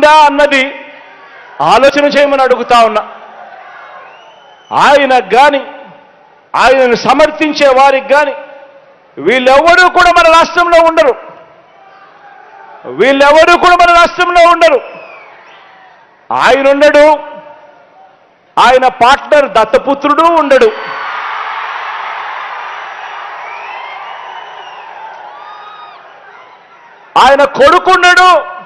ఉందా అన్నది ఆలోచన చేయమని అడుగుతా ఉన్నా. ఆయన కానీ ఆయనను సమర్థించే వారికి కానీ వీళ్ళెవరూ కూడా మన రాష్ట్రంలో ఉండరు. వీళ్ళెవరూ కూడా మన రాష్ట్రంలో ఉండరు. ఆయన ఉండడు ఆయన పార్ట్నర్ దత్తపుత్రుడు ఉండడు. ఆయన కొడుకుండడు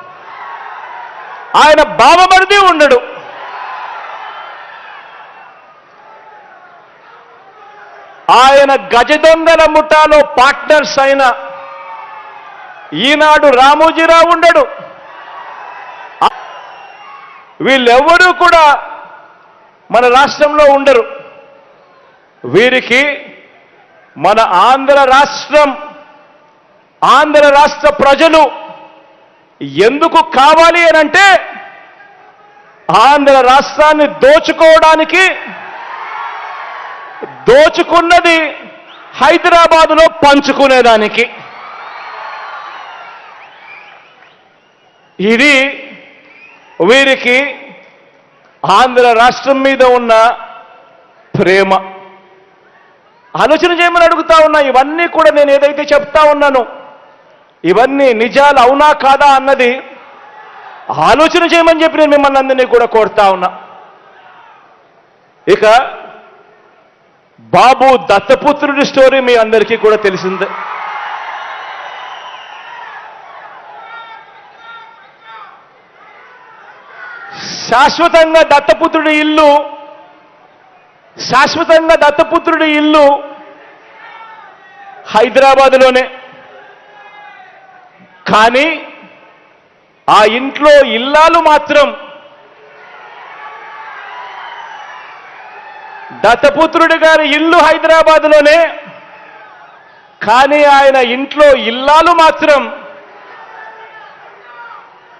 ఆయన బావమరిది ఉండడు. ఆయన గజదొంగల ముఠాలో పార్ట్నర్స్ అయిన ఈనాడు రామోజీరావు ఉండడు. వీళ్ళెవ్వరూ కూడా మన రాష్ట్రంలో ఉండరు. వీరికి మన ఆంధ్ర రాష్ట్రం ఆంధ్ర రాష్ట్ర ప్రజలు ఎందుకు కావాలి అని అంటే ఆంధ్ర రాష్ట్రాన్ని దోచుకోవడానికి దోచుకున్నది హైదరాబాదులో పంచుకునేదానికి. ఇది వీరికి ఆంధ్ర రాష్ట్రం మీద ఉన్న ప్రేమ. ఆలోచన చేయమని అడుగుతా ఉన్నా ఇవన్నీ కూడా నేను ఏదైతే చెప్తా ఉన్నానో ఇవన్నీ నిజాలు అవునా కాదా అన్నది ఆలోచన చేయమని చెప్పి నేను మిమ్మల్ని అందరినీ కూడా కోరుతా ఉన్నా. ఇక బాబు దత్తపుత్రుడి స్టోరీ మీ అందరికీ కూడా తెలిసిందే. శాశ్వతంగా దత్తపుత్రుడి ఇల్లు శాశ్వతంగా దత్తపుత్రుడి ఇల్లు హైదరాబాదులోనే. కానీ ఆ ఇంట్లో ఇల్లాలు మాత్రం దత్తపుత్రుడు గారి ఇల్లు హైదరాబాద్లోనే కానీ ఆయన ఇంట్లో ఇల్లాలు మాత్రం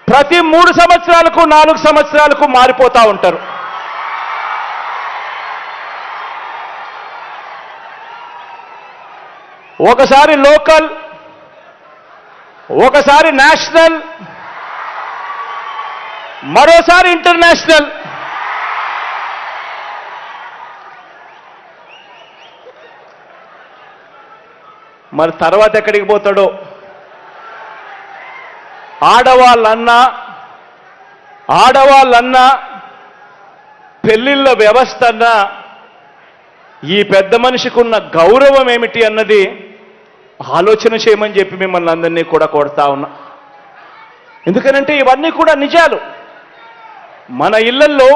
ప్రతి మూడు సంవత్సరాలకు నాలుగు సంవత్సరాలకు మారిపోతా ఉంటారు. ఒకసారి లోకల్ ఒకసారి నేషనల్ మరోసారి ఇంటర్నేషనల్. మరి తర్వాత ఎక్కడికి పోతాడో? ఆడవాళ్ళన్నా ఆడవాళ్ళన్నా పెళ్ళిళ్ళ వ్యవస్థ అన్నా ఈ పెద్ద మనిషికి ఉన్న గౌరవం ఏమిటి అన్నది ఆలోచన చేయమని చెప్పి మిమ్మల్ని అందరినీ కూడా కొడతా ఉన్నా. ఎందుకనంటే ఇవన్నీ కూడా నిజాలు. మన ఇళ్ళల్లో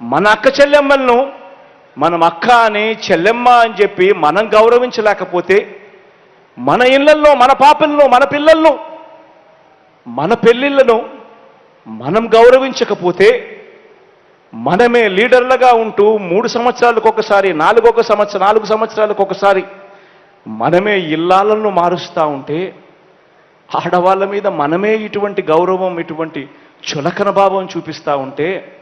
మన అక్క చెల్లెమ్మలను మనం అక్క అని చెల్లెమ్మ అని చెప్పి మనం గౌరవించలేకపోతే మన ఇళ్ళల్లో మన పాపలను మన పిల్లలను మన పెళ్ళిళ్ళను మనం గౌరవించకపోతే మనమే లీడర్లుగా ఉంటూ మూడు సంవత్సరాలకు ఒకసారి నాలుగొక సంవత్సరం నాలుగు సంవత్సరాలకు ఒకసారి మనమే ఇల్లాలను మారుస్తూ ఉంటే ఆడవాళ్ళ మీద మనమే ఇటువంటి గౌరవం ఇటువంటి చులకన భావం చూపిస్తూ ఉంటే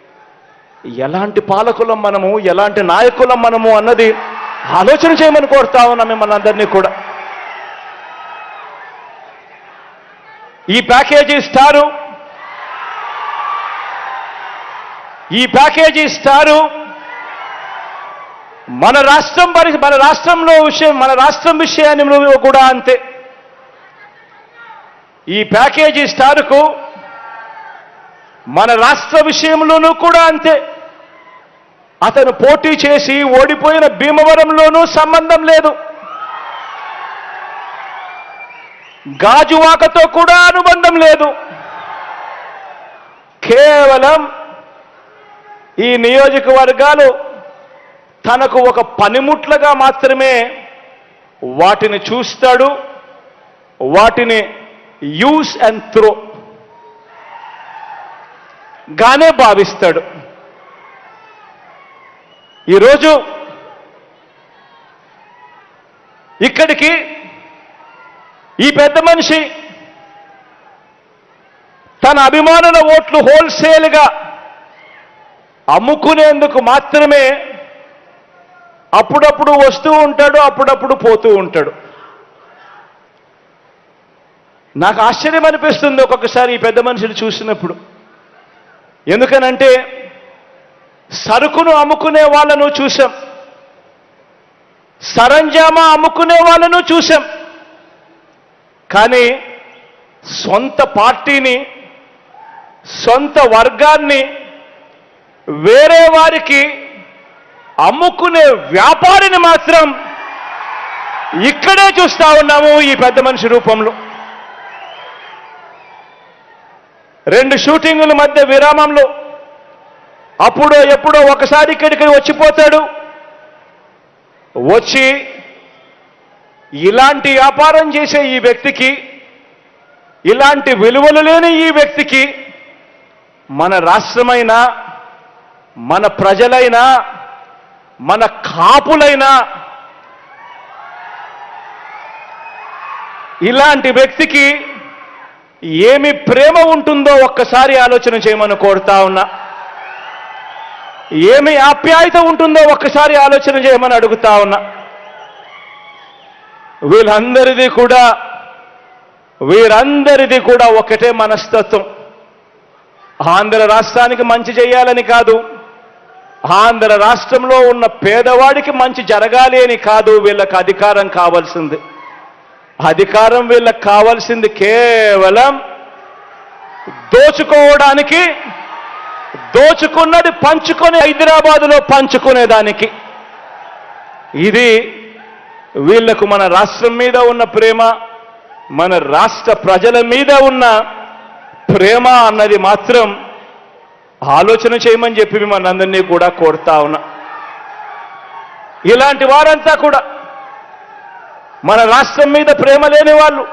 ఎలాంటి పాలకులం మనము ఎలాంటి నాయకులం మనము అన్నది ఆలోచన చేయమని కోరుతా ఉన్నా మిమ్మల్ని అందరినీ కూడా. ఈ ప్యాకేజీ స్టారు ఈ ప్యాకేజీ స్టారు మన రాష్ట్రం పరి మన రాష్ట్రంలో విషయం మన రాష్ట్రం విషయాన్ని కూడా అంతే. ఈ ప్యాకేజీ స్టారుకు మన రాష్ట్ర విషయంలోనూ కూడా అంతే. అతను పోటీ చేసి ఓడిపోయిన భీమవరంలోనూ సంబంధం లేదు. గాజువాకతో కూడా అనుబంధం లేదు. కేవలం ఈ నియోజకవర్గాలు తనకు ఒక పనిముట్లుగా మాత్రమే వాటిని చూస్తాడు వాటిని యూస్ అండ్ త్రో. గానే భావిస్తాడు. ఈరోజు ఇక్కడికి ఈ పెద్ద మనిషి తన అభిమానుల ఓట్లు హోల్సేల్గా అమ్ముకునేందుకు మాత్రమే అప్పుడప్పుడు వస్తూ ఉంటాడు అప్పుడప్పుడు పోతూ ఉంటాడు. నాకు ఆశ్చర్యం అనిపిస్తుంది ఒక్కొక్కసారి ఈ పెద్ద మనిషిని చూసినప్పుడు. ఎందుకనంటే సరుకును అమ్ముకునే వాళ్ళను చూసాం సరంజామా అమ్ముకునే వాళ్ళను చూసాం కానీ సొంత పార్టీని సొంత వర్గాన్ని వేరే వారికి అమ్ముకునే వ్యాపారిని మాత్రం ఇక్కడే చూస్తా ఉన్నాము ఈ పెద్ద మనిషి రూపంలో. రెండు షూటింగుల మధ్య విరామంలో అప్పుడో ఎప్పుడో ఒకసారి ఇక్కడికి వచ్చిపోతాడు. వచ్చి ఇలాంటి వ్యాపారం చేసే ఈ వ్యక్తికి ఇలాంటి విలువలు లేని ఈ వ్యక్తికి మన రాష్ట్రమైనా మన ప్రజలైనా మన కాపులైనా ఇలాంటి వ్యక్తికి ఏమి ప్రేమ ఉంటుందో ఒక్కసారి ఆలోచన చేయమని కోరుతా ఉన్నా. ఏమి ఆప్యాయత ఉంటుందో ఒక్కసారి ఆలోచన చేయమని అడుగుతా ఉన్నా. వీళ్ళందరిది కూడా వీరందరిది కూడా ఒకటే మనస్తత్వం. ఆంధ్ర రాష్ట్రానికి మంచి చేయాలని కాదు ఆంధ్ర రాష్ట్రంలో ఉన్న పేదవాడికి మంచి జరగాలి అని కాదు వీళ్ళకి అధికారం కావాల్సింది. అధికారం వీళ్ళకి కావాల్సింది కేవలం దోచుకోవడానికి దోచుకున్నది పంచుకొని హైదరాబాదులో పంచుకునేదానికి. ఇది వీళ్ళకు మన రాష్ట్రం మీద ఉన్న ప్రేమ మన రాష్ట్ర ప్రజల మీద ఉన్న ప్రేమ అన్నది మాత్రం ఆలోచన చేయమని చెప్పి మిమ్మల్ని అందరినీ కూడా కోరుతా ఉన్నా. ఇలాంటి వారంతా కూడా మన రాష్ట్రం మీద ప్రేమ లేని వాళ్ళు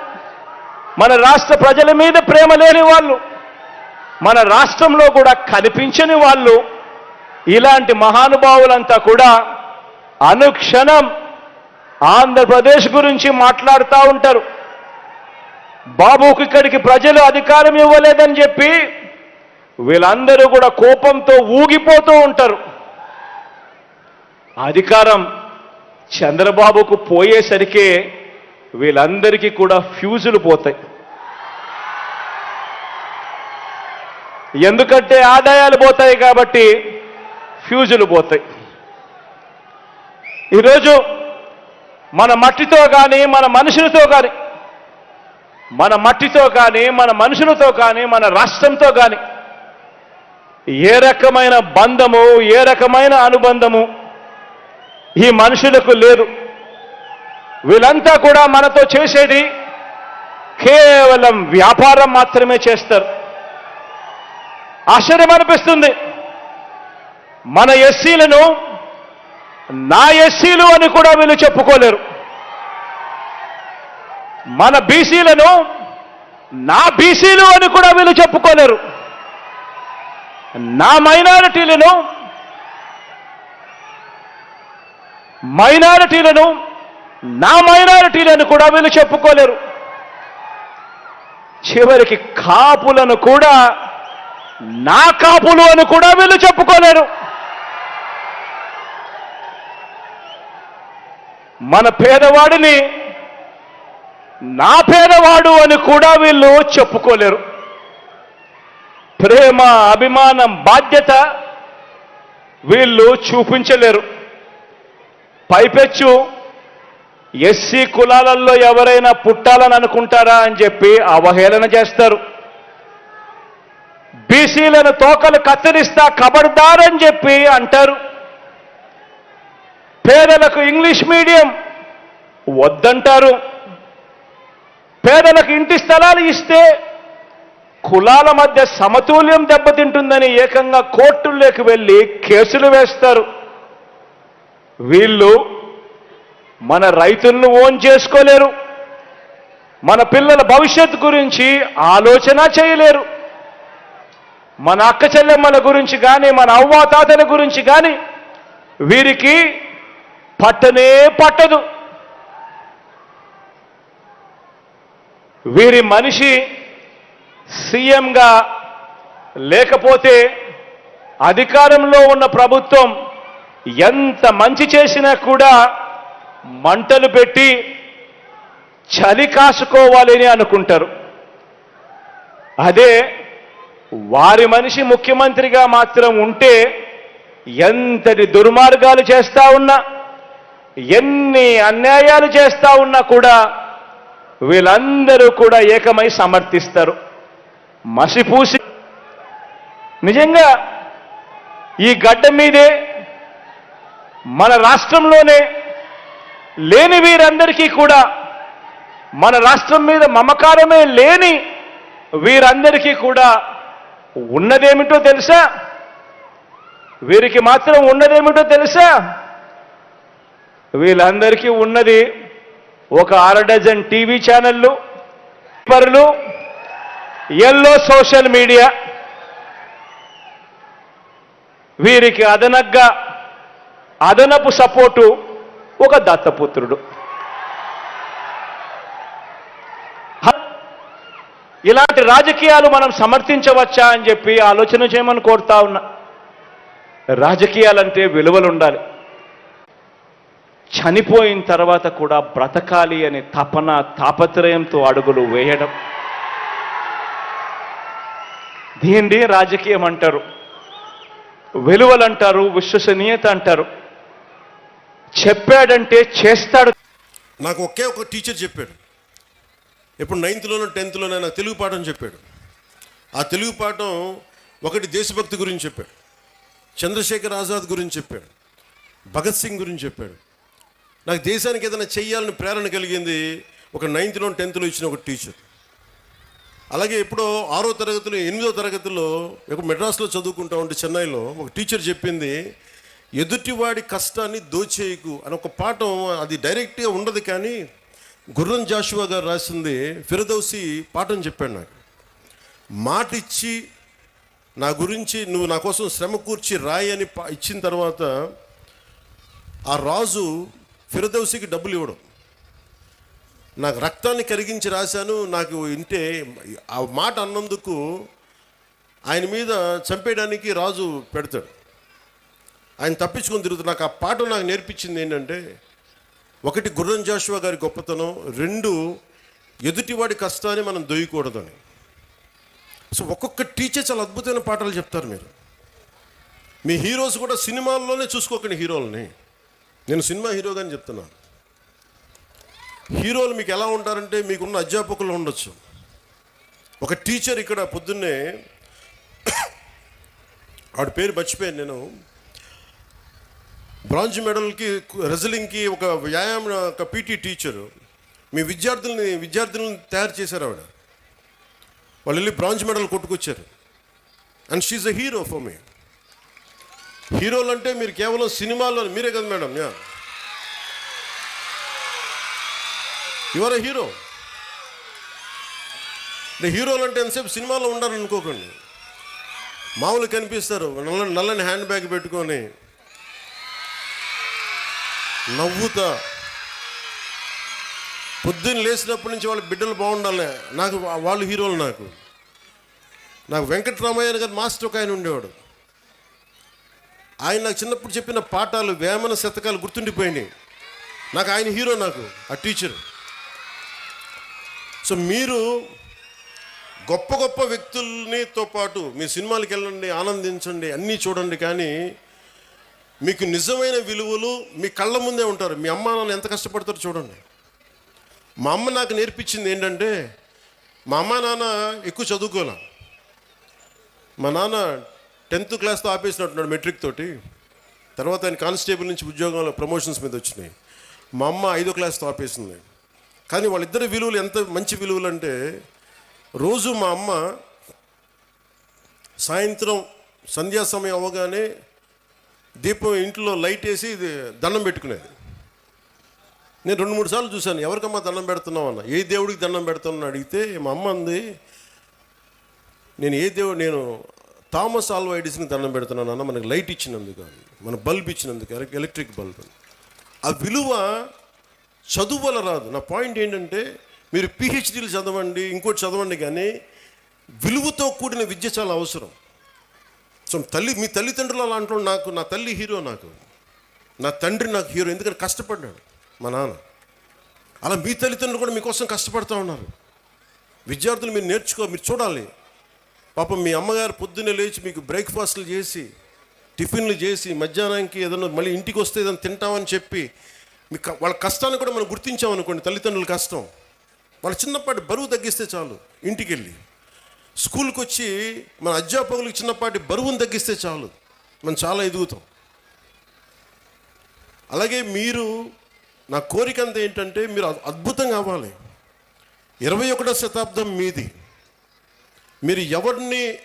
మన రాష్ట్ర ప్రజల మీద ప్రేమ లేని వాళ్ళు మన రాష్ట్రంలో కూడా కనిపించని వాళ్ళు ఇలాంటి మహానుభావులంతా కూడా అనుక్షణం ఆంధ్రప్రదేశ్ గురించి మాట్లాడుతూ ఉంటారు. బాబుకి ఇక్కడికి ప్రజలు అధికారం ఇవ్వలేదని చెప్పి వీళ్ళందరూ కూడా కోపంతో ఊగిపోతూ ఉంటారు. అధికారం చంద్రబాబుకు పోయేసరికే వీళ్ళందరికీ కూడా ఫ్యూజులు పోతాయి. ఎందుకంటే ఆదాయాలు పోతాయి కాబట్టి ఫ్యూజులు పోతాయి. ఈరోజు మన మట్టితో కానీ మన మనుషులతో కానీ మన మట్టితో కానీ మన మనుషులతో కానీ మన రాష్ట్రంతో కానీ ఏ రకమైన బంధము ఏ రకమైన అనుబంధము ఈ మనుషులకు లేదు. వీళ్ళంతా కూడా మనతో చేసేది కేవలం వ్యాపారం మాత్రమే చేస్తారు. ఆశ్చర్యం అనిపిస్తుంది. మన ఎస్సీలను నా ఎస్సీలు అని కూడా వీళ్ళు చెప్పుకోలేరు. మన బీసీలను నా బీసీలు అని కూడా వీళ్ళు చెప్పుకోలేరు. నా మైనారిటీలను మైనారిటీలను నా మైనారిటీలను కూడా వీళ్ళు చెప్పుకోలేరు. చివరికి కాపులను కూడా నా కాపులు అని కూడా వీళ్ళు చెప్పుకోలేరు. మన పేదవాడిని నా పేదవాడు అని కూడా వీళ్ళు చెప్పుకోలేరు. ప్రేమ అభిమానం బాధ్యత వీళ్ళు చూపించలేరు. పైపెచ్చు. ఎస్సీ కులాలలో ఎవరైనా పుట్టాలని అనుకుంటారా అని చెప్పి అవహేళన చేస్తారు. బీసీలను తోకలు కత్తిరిస్తా కబడ్దారని చెప్పి అంటారు. పేదలకు ఇంగ్లీష్ మీడియం వద్దంటారు. పేదలకు ఇంటి స్థలాలు ఇస్తే కులాల మధ్య సమతుల్యం దెబ్బతింటుందని ఏకంగా కోర్టుల్లోకి వెళ్ళి కేసులు వేస్తారు. వీళ్ళు మన రైతులను ఓన్ చేసుకోలేరు. మన పిల్లల భవిష్యత్తు గురించి ఆలోచన చేయలేరు. మన అక్క చెల్లెమ్మల గురించి కానీ మన అవ్వాతాతల గురించి కానీ వీరికి పట్టనే పట్టదు. వీరి మనిషి సీఎంగా లేకపోతే అధికారంలో ఉన్న ప్రభుత్వం ఎంత మంచి చేసినా కూడా మంటలు పెట్టి చలి కాసుకోవాలని అనుకుంటారు. అదే వారి మనిషి ముఖ్యమంత్రిగా మాత్రం ఉంటే ఎంతటి దుర్మార్గాలు చేస్తా ఉన్నా ఎన్ని అన్యాయాలు చేస్తా ఉన్నా కూడా వీళ్ళందరూ కూడా ఏకమై సమర్థిస్తారు. మసిపూసి నిజంగా ఈ గడ్డ మీదే మన రాష్ట్రంలోనే లేని వీరందరికీ కూడా మన రాష్ట్రం మీద మమకారమే లేని వీరందరికీ కూడా ఉన్నదేమిటో తెలుసా? వీరికి మాత్రం ఉన్నదేమిటో తెలుసా? వీళ్ళందరికీ ఉన్నది ఒక అర డజన్ టీవీ ఛానళ్ళు పేపర్లు ఎల్లో సోషల్ మీడియా. వీరికి అదనగ్గా అదనపు సపోర్టు ఒక దత్తపుత్రుడు. ఇలాంటి రాజకీయాలు మనం సమర్థించవచ్చా అని చెప్పి ఆలోచన చేయమని కోరుతా ఉన్నా. రాజకీయాలంటే విలువలు ఉండాలి చనిపోయిన తర్వాత కూడా బ్రతకాలి అనే తపన తాపత్రయంతో అడుగులు వేయడం. దీన్ని రాజకీయం అంటారు విలువలు అంటారు విశ్వసనీయత అంటారు. చెప్పాడంటే చేస్తాడు. నాకు ఒకే ఒక టీచర్ చెప్పాడు. ఇప్పుడు నైన్త్లోనో టెన్త్లోనైనా తెలుగు పాఠం చెప్పాడు. ఆ తెలుగు పాఠం ఒకటి దేశభక్తి గురించి చెప్పాడు. చంద్రశేఖర్ ఆజాద్ గురించి చెప్పాడు. భగత్ సింగ్ గురించి చెప్పాడు. నాకు దేశానికి ఏదైనా చేయాలని ప్రేరణ కలిగింది ఒక నైన్త్లో టెన్త్లో ఇచ్చిన ఒక టీచర్ అలాగే ఎప్పుడో ఆరో తరగతిలో ఎనిమిదో తరగతిలో ఒక మెడ్రాస్లో చదువుకుంటా ఉంటే చెన్నైలో ఒక టీచర్ చెప్పింది ఎదుటివాడి కష్టాన్ని దోచేయకు అని ఒక పాఠం అది డైరెక్ట్గా ఉండదు కానీ గుర్రం జాషువా గారు రాసింది ఫిరదౌసి పాఠం చెప్పాడు నాకు. మాట ఇచ్చి నా గురించి నువ్వు నా కోసం శ్రమ కూర్చి రాయి అని ఇచ్చిన తర్వాత ఆ రాజు ఫిరదౌసికి డబ్బులు ఇవ్వడం. నాకు రక్తాన్ని కరిగించి రాశాను నాకు ఇంటే ఆ మాట అన్నందుకు ఆయన మీద చంపేయడానికి రాజు పెడతాడు. ఆయన తప్పించుకొని తిరుగుతాడు నాకు ఆ పాట నాకు నేర్పించింది ఏంటంటే ఒకటి గుర్రం జాషువా గారి గొప్పతనం రెండు ఎదుటివాడి కష్టాన్ని మనం దొయ్యకూడదని. సో ఒక్కొక్క టీచర్ చాలా అద్భుతమైన పాటలు చెప్తారు మీరు. మీ హీరోస్ కూడా సినిమాల్లోనే చూసుకోకండి హీరోలని. నేను సినిమా హీరోగా అని చెప్తున్నాను హీరోలు మీకు ఎలా ఉంటారంటే మీకున్న అధ్యాపకులు ఉండొచ్చు. ఒక టీచర్ ఇక్కడ పొద్దున్నే ఆవిడ పేరు మర్చిపోయాను నేను. బ్రాంజ్ మెడల్కి రెజలింగ్కి ఒక వ్యాయామ ఒక పీటీ టీచరు. మీ విద్యార్థుల్ని విద్యార్థులను తయారు చేశారు ఆవిడ. వాళ్ళు వెళ్ళి bronze medal కొట్టుకొచ్చారు. And she a hero for me. హీరోలు అంటే మీరు కేవలం సినిమాల్లో మీరే కదా madam yeah. Your a hero అంటే హీరోలు అంటే ఎంతసేపు సినిమాలో ఉండాలనుకోకండి. మామూలు కనిపిస్తారు నల్ల నల్లని హ్యాండ్ బ్యాగ్ పెట్టుకొని నవ్వుతా. పొద్దున్న లేచినప్పటి నుంచి వాళ్ళ బిడ్డలు బాగుండాలి. నాకు వాళ్ళు హీరోలు నాకు. నాకు వెంకటరామయ్య గారు మాస్టర్ ఒక ఆయన ఉండేవాడు. ఆయన నాకు చిన్నప్పుడు చెప్పిన పాఠాలు వేమన శతకాలు గుర్తుండిపోయినాయి. నాకు ఆయన హీరో నాకు ఆ టీచర్. సో మీరు గొప్ప గొప్ప వ్యక్తులనితో పాటు మీ సినిమాలకు వెళ్ళండి ఆనందించండి అన్నీ చూడండి కానీ మీకు నిజమైన విలువలు మీ కళ్ళ ముందే ఉంటారు. మీ అమ్మ నాన్న ఎంత కష్టపడతారో చూడండి. మా అమ్మ నాకు నేర్పించింది ఏంటంటే మా అమ్మ నాన్న ఎక్కువ చదువుకోలే. మా నాన్న టెన్త్ క్లాస్తో ఆపేసినట్టున్నాడు మెట్రిక్ తోటి. తర్వాత ఆయన కానిస్టేబుల్ నుంచి ఉద్యోగంలో ప్రమోషన్స్ మీద వచ్చినాయి. మా అమ్మ ఐదో క్లాస్తో ఆపేసింది. కానీ వాళ్ళిద్దరి విలువలు ఎంత మంచి విలువలు అంటే రోజు మా అమ్మ సాయంత్రం సంధ్యా సమయం అవ్వగానే దీపం ఇంట్లో లైట్ వేసి ఇది దండం పెట్టుకునేది. నేను రెండు మూడు సార్లు చూశాను ఎవరికమ్మా దండం పెడుతున్నావు అన్న ఏ దేవుడికి దండం పెడుతున్నాను అడిగితే మా అమ్మ అంది నేను ఏ దేవుడు నేను థామస్ ఆల్వా ఎడిసన్కి దండం పెడుతున్నాను అన్న మనకి లైట్ ఇచ్చినందుకు అని మన బల్బ్ ఇచ్చినందుకు ఎలక్ట్రిక్ బల్బ్ ఆ విలువ చదువు వల్ల రాదు. నా పాయింట్ ఏంటంటే మీరు పిహెచ్డీలు చదవండి ఇంకోటి చదవండి కానీ విలువతో కూడిన విద్య చాలా అవసరం. సో తల్లి మీ తల్లిదండ్రులు అలా అంటూ నాకు నా తల్లి హీరో నాకు. నా తండ్రి నాకు హీరో ఎందుకంటే కష్టపడ్డాడు? మా నాన్న. అలా మీ తల్లిదండ్రులు కూడా మీకోసం కష్టపడుతూ ఉన్నారు. విద్యార్థులు మీరు నేర్చుకో మీరు చూడాలి. పాపం మీ అమ్మగారు పొద్దున్నే లేచి మీకు బ్రేక్ఫాస్ట్లు చేసి టిఫిన్లు చేసి మధ్యాహ్నానికి ఏదైనా మళ్ళీ ఇంటికి వస్తే ఏదైనా తింటామని చెప్పి మీ క- వాళ్ళ కష్టాన్ని కూడా మనం గుర్తించామనుకోండి. తల్లిదండ్రుల కష్టం. వాళ్ళ చిన్నపాటి బరువు తగ్గిస్తే చాలు. ఇంటికి వెళ్ళి స్కూల్కి వచ్చి మన అధ్యాపకులకు చిన్నపాటి బరువును తగ్గిస్తే చాలు. మనం చాలా ఎదుగుతాం. అలాగే మీరు నా కోరిక అంతా ఏంటంటే మీరు అద్భుతంగా అవ్వాలి. ఇరవై ఒకటో శతాబ్దం మీది. మీరు ఎవరిని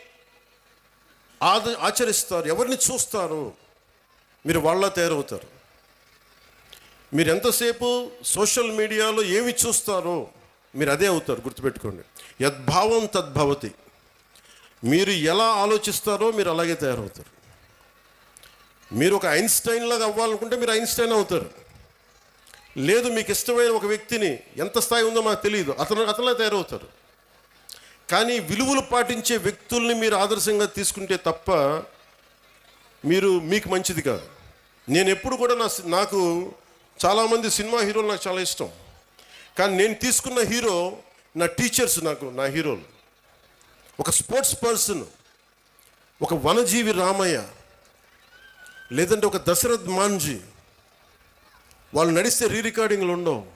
ఆద ఆచరిస్తారు ఎవరిని చూస్తారు మీరు వాళ్ళ తయారవుతారు. మీరు ఎంతసేపు సోషల్ మీడియాలో ఏమి చూస్తారో మీరు అదే అవుతారు గుర్తుపెట్టుకోండి. యద్భావం తద్భవతి. మీరు ఎలా ఆలోచిస్తారో మీరు అలాగే తయారవుతారు. మీరు ఒక ఐన్స్టైన్ లాగా అవ్వాలనుకుంటే మీరు ఐన్స్టైన్ అవుతారు. లేదు మీకు ఇష్టమైన ఒక వ్యక్తిని ఎంత స్థాయి ఉందో మాకు తెలియదు. అతను అతనిలా తయారవుతారు. కానీ విలువలు పాటించే వ్యక్తుల్ని మీరు ఆదర్శంగా తీసుకుంటే తప్ప మీరు మీకు మంచిది కాదు. నేను ఎప్పుడు కూడా నా నాకు చాలామంది సినిమా హీరోలు నాకు చాలా ఇష్టం. కానీ నేను తీసుకున్న హీరో నా టీచర్స్ నాకు నా హీరోలు. ఒక స్పోర్ట్స్ పర్సన్ ఒక వనజీవి రామయ్య లేదంటే ఒక దశరథ్ మాంజీ వాళ్ళు నడిస్తే రీ రికార్డింగ్లు ఉండవు.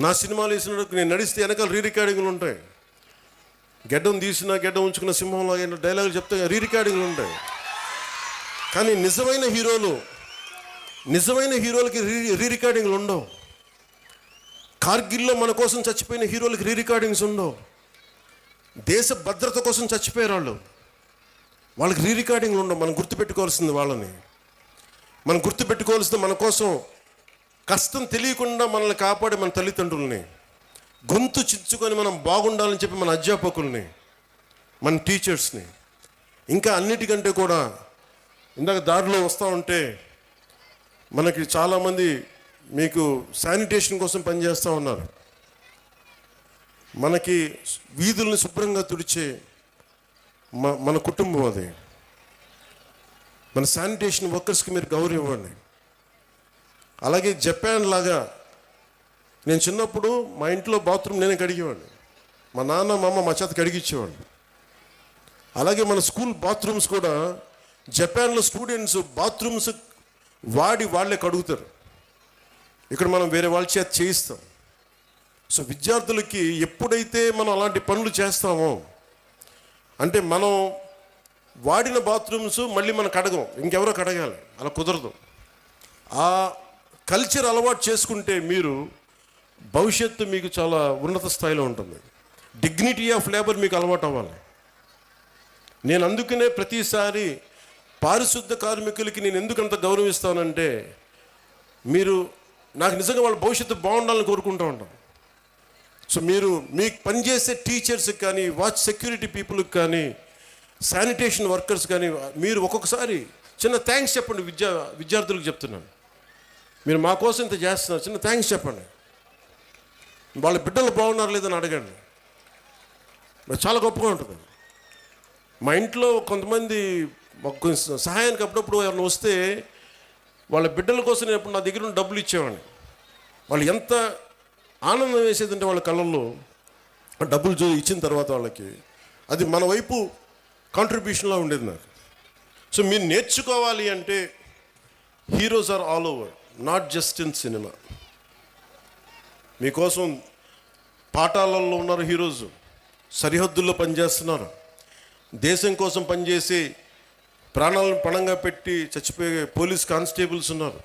నా సినిమాలు వేసినప్పుడు నేను నడిస్తే వెనకాల రీ రికార్డింగ్లు ఉంటాయి. గెడ్డం తీసిన గెడ్డం ఉంచుకున్న సింహంలో డైలాగులు చెప్తే రీ రికార్డింగ్లు ఉంటాయి. కానీ నిజమైన హీరోలు నిజమైన హీరోలకి రీ రీ రికార్డింగ్లు ఉండవు. కార్గిల్లో మన కోసం చచ్చిపోయిన హీరోలకి రీ రికార్డింగ్స్ ఉండవు. దేశ భద్రత కోసం చచ్చిపోయారు వాళ్ళు వాళ్ళకి రీ రికార్డింగ్లు ఉండవు. మనం గుర్తుపెట్టుకోవాల్సింది వాళ్ళని. మనం గుర్తుపెట్టుకోవాల్సింది మన కోసం కష్టం తెలియకుండా మనల్ని కాపాడే మన తల్లిదండ్రుల్ని. గొంతు చించుకొని మనం బాగుండాలని చెప్పి మన అధ్యాపకుల్ని మన టీచర్స్ని. ఇంకా అన్నిటికంటే కూడా ఇందాక దారిలో వస్తూ ఉంటే మనకి చాలామంది మీకు శానిటేషన్ కోసం పనిచేస్తూ ఉన్నారు. మనకి వీధుల్ని శుభ్రంగా తుడిచే మన కుటుంబం అది. మన శానిటేషన్ వర్కర్స్కి మీరు గౌరవం ఇవ్వండి. అలాగే జపాన్ లాగా నేను చిన్నప్పుడు మా ఇంట్లో బాత్రూమ్ నేనే కడిగేవాడిని. మా నాన్న మా అమ్మ మా చేత కడిగిచ్చేవాడిని. అలాగే మన స్కూల్ బాత్రూమ్స్ కూడా జపాన్లో స్టూడెంట్స్ బాత్రూమ్స్ వాడి వాళ్ళే కడుగుతారు. ఇక్కడ మనం వేరే వాళ్ళ చేత చేయిస్తాం. సో విద్యార్థులకి ఎప్పుడైతే మనం అలాంటి పనులు చేస్తామో అంటే మనం వాడిన బాత్రూమ్స్ మళ్ళీ మనం కడగం ఇంకెవరో కడగాలి అలా కుదరదు. ఆ కల్చర్ అలవాటు చేసుకుంటే మీరు భవిష్యత్తు మీకు చాలా ఉన్నత స్థాయిలో ఉంటుంది. డిగ్నిటీ ఆఫ్ లేబర్ మీకు అలవాటు అవ్వాలి. నేను అందుకనే ప్రతిసారి పారిశుద్ధ కార్మికులకి నేను ఎందుకు అంత గౌరవిస్తానంటే మీరు నాకు నిజంగా వాళ్ళ భవిష్యత్తు బాగుండాలని కోరుకుంటూ ఉంటాం. సో మీరు మీకు పనిచేసే టీచర్స్కి కానీ వాచ్ సెక్యూరిటీ పీపుల్కి కానీ శానిటేషన్ వర్కర్స్ కానీ మీరు ఒక్కొక్కసారి చిన్న థ్యాంక్స్ చెప్పండి విద్యా విద్యార్థులకు చెప్తున్నాను. మీరు మా కోసం ఇంత చేస్తున్నారు. చిన్న థ్యాంక్స్ చెప్పండి. వాళ్ళ బిడ్డలు బాగున్నారు లేదని అడగండి. మరి చాలా గొప్పగా ఉంటుంది. మా ఇంట్లో కొంతమంది మాకు సహాయానికి అప్పుడప్పుడు ఎవరైనా వస్తే వాళ్ళ బిడ్డల కోసం నేను ఎప్పుడు నా దగ్గర ఉన్న డబ్బులు ఇచ్చేవాడిని. వాళ్ళు ఎంత ఆనందం వేసేదంటే వాళ్ళ కళ్ళల్లో డబ్బులు చూ ఇచ్చిన తర్వాత వాళ్ళకి అది మన వైపు కాంట్రిబ్యూషన్లా ఉండేది నాకు. సో మీరు నేర్చుకోవాలి అంటే heroes are all over not just in cinema మీకోసం పాఠాలలో ఉన్నారు హీరోస్ సరిహద్దుల్లో పనిచేస్తున్నారు. దేశం కోసం పనిచేసి ప్రాణాలను పణంగా పెట్టి చచ్చిపోయే పోలీస్ కానిస్టేబుల్స్ ఉన్నారు.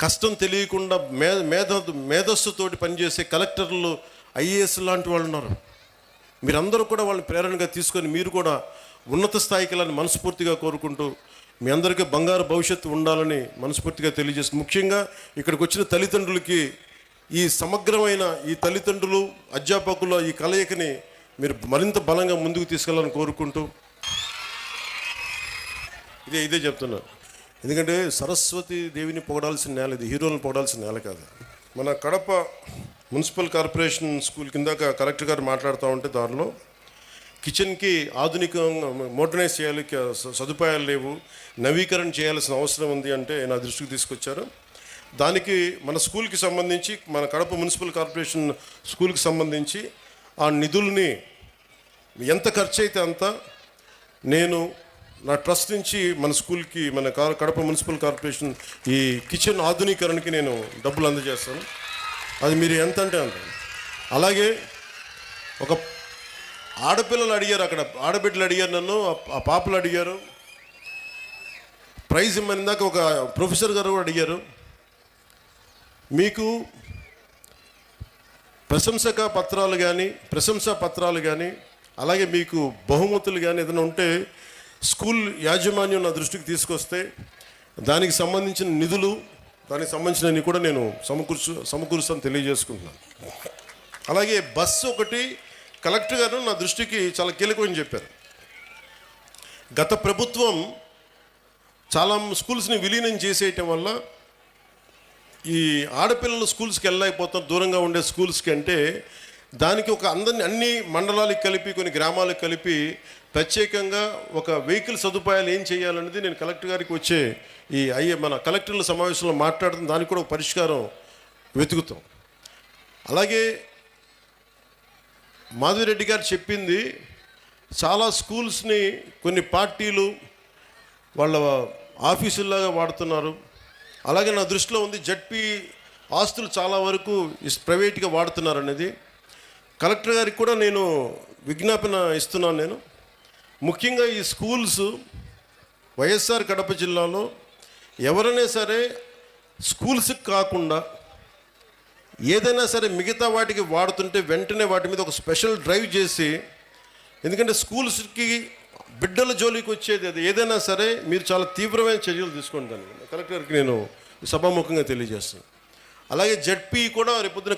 కష్టం తెలియకుండా మే మేధ మేధస్సుతోటి పనిచేసే కలెక్టర్లు ఐఏఎస్ లాంటి వాళ్ళు ఉన్నారు. మీరందరూ కూడా వాళ్ళని ప్రేరణగా తీసుకొని మీరు కూడా ఉన్నత స్థాయికి వెళ్ళాలని మనస్ఫూర్తిగా కోరుకుంటూ మీ అందరికీ బంగారు భవిష్యత్తు ఉండాలని మనస్ఫూర్తిగా తెలియజేసి ముఖ్యంగా ఇక్కడికి వచ్చిన తల్లిదండ్రులకి ఈ సమగ్రమైన ఈ తల్లిదండ్రులు అధ్యాపకుల ఈ కలయికని మీరు మరింత బలంగా ముందుకు తీసుకెళ్ళాలని కోరుకుంటూ ఇదే ఇదే చెప్తున్నా. ఎందుకంటే సరస్వతి దేవిని పొగడాల్సిన నేల ఇది హీరోలను పొగడాల్సిన నేల కాదు. మన కడప మున్సిపల్ కార్పొరేషన్ స్కూల్ కింద కలెక్టర్ గారు మాట్లాడుతూ ఉంటే దానిలో కిచెన్కి ఆధునికంగా మోడర్నైజ్ చేయాలి సదుపాయాలు లేవు నవీకరణ చేయాల్సిన అవసరం ఉంది అంటే నా దృష్టికి తీసుకొచ్చారు. దానికి మన స్కూల్కి సంబంధించి మన కడప మున్సిపల్ కార్పొరేషన్ స్కూల్కి సంబంధించి ఆ నిధుల్ని ఎంత ఖర్చు అయితే అంత నేను నా ట్రస్ట్ నుంచి మన స్కూల్కి మన కా- కడప మున్సిపల్ కార్పొరేషన్ ఈ కిచెన్ ఆధునీకరణకి నేను డబ్బులు అందజేస్తాను. అది మీరు ఎంత అంటే అంత. అలాగే ఒక ఆడపిల్లలు అడిగారు అక్కడ ఆడబిడ్డలు అడిగారు నన్ను ఆ- ఆ పాపలు అడిగారు. ప్రైజ్ ఇమ్మని ఇందాక ఒక ప్రొఫెసర్ గారు కూడా అడిగారు. మీకు ప్రశంసక పత్రాలు కానీ ప్రశంసా పత్రాలు కానీ అలాగే మీకు బహుమతులు కానీ ఏదైనా ఉంటే స్కూల్ యాజమాన్యం నా దృష్టికి తీసుకొస్తే దానికి సంబంధించిన నిధులు దానికి సంబంధించినవి కూడా నేను సమకూర్చు సమకూరుస్తాను తెలియజేసుకుంటున్నాను. అలాగే బస్సు ఒకటి కలెక్టర్ గారు నా దృష్టికి చాలా కీలకమని చెప్పారు. గత ప్రభుత్వం చాలా స్కూల్స్ని విలీనం చేసేయటం వల్ల ఈ ఆడపిల్లలు స్కూల్స్కి వెళ్ళలేకపోతారు దూరంగా ఉండే స్కూల్స్కి అంటే దానికి ఒక అందరిని అన్ని మండలాలకు కలిపి కొన్ని గ్రామాలకు కలిపి ప్రత్యేకంగా ఒక వెహికల్ సదుపాయాలు ఏం చేయాలనేది నేను కలెక్టర్ గారికి వచ్చే ఈ అయ్యే మన కలెక్టర్ల సమావేశంలో మాట్లాడడం దానికి కూడా ఒక పరిష్కారం వెతుకుతాం. అలాగే మాధవిరెడ్డి గారు చెప్పింది చాలా స్కూల్స్ని కొన్ని పార్టీలు వాళ్ళ ఆఫీసుల్లాగా వాడుతున్నారు. అలాగే నా దృష్టిలో ఉంది జడ్పీ ఆస్తులు చాలా వరకు ప్రైవేట్గా వాడుతున్నారు అనేది కలెక్టర్ గారికి కూడా నేను విజ్ఞాపన ఇస్తున్నాను నేను. ముఖ్యంగా ఈ స్కూల్స్ వైఎస్ఆర్ కడప జిల్లాలో ఎవరైనా సరే స్కూల్స్కి కాకుండా ఏదైనా సరే మిగతా వాటికి వాడుతుంటే వెంటనే వాటి మీద ఒక స్పెషల్ డ్రైవ్ చేసి ఎందుకంటే స్కూల్స్కి బిడ్డల జోలికి వచ్చేది అది. ఏదైనా సరే మీరు చాలా తీవ్రమైన చర్యలు తీసుకోండి కలెక్టర్కి నేను సభాముఖంగా తెలియజేస్తాను. అలాగే జడ్పీ కూడా రేపొద్దున